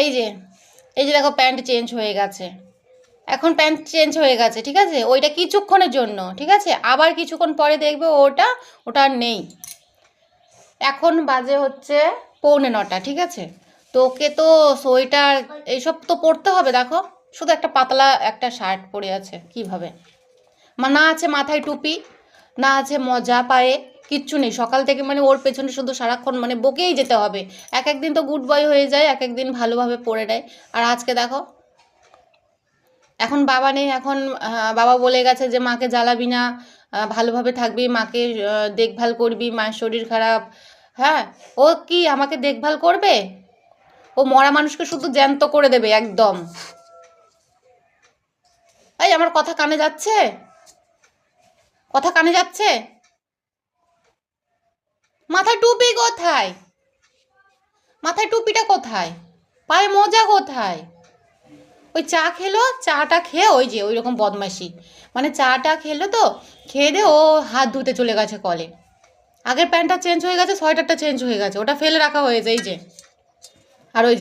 এই যে এই যে দেখো প্যান্ট চেঞ্জ হয়ে গেছে। এখন প্যান্ট চেঞ্জ হয়ে গেছে, ঠিক আছে? ওইটা কিছুক্ষণের জন্য, ঠিক আছে? আবার কিছুক্ষণ পরে দেখবে ওটা ওটা নেই। এখন বাজে হচ্ছে পৌনে নটা, ঠিক আছে? তো ওকে তো সোয়েটার, এইসব তো পরতে হবে, দেখো? শুধু একটা পাতলা একটা শার্ট পরে আছে, কীভাবে? না আছে মাথায় টুপি, না আছে মজা পায়ে। কিচ্ছু নেই। সকাল থেকে মানে ওর পেছনে শুধু সারাক্ষণ মানে বকেই যেতে হবে। এক একদিন তো গুড বয় হয়ে যায়, এক একদিন ভালোভাবে পড়ে নেয়। আর আজকে দেখো, এখন বাবা নেই, এখন বাবা বলে গেছে যে মাকে জ্বালাবি না ভালোভাবে থাকবি, মাকে দেখভাল করবি, মায়ের শরীর খারাপ। হ্যাঁ ও কি আমাকে দেখভাল করবে? ও মরা মানুষকে শুধু জ্যান্ত করে দেবে, একদম। এই, আমার কথা কানে যাচ্ছে? কথা কানে যাচ্ছে? মাথায় টুপি কোথায়? মাথায় টুপিটা কোথায়? পায়ে মজা কোথায়? ওই চা খেলো, চাটা খেয়ে ওই যে ওই রকম বদমাসি মানে চাটা খেলো তো, খেয়ে দিয়ে ও হাত ধুতে চলে গেছে কলে। আগের প্যান্টটা চেঞ্জ হয়ে গেছে, সোয়েটারটা চেঞ্জ হয়ে গেছে, ওটা ফেলে রাখা হয়েছে, এই যে। আর ওই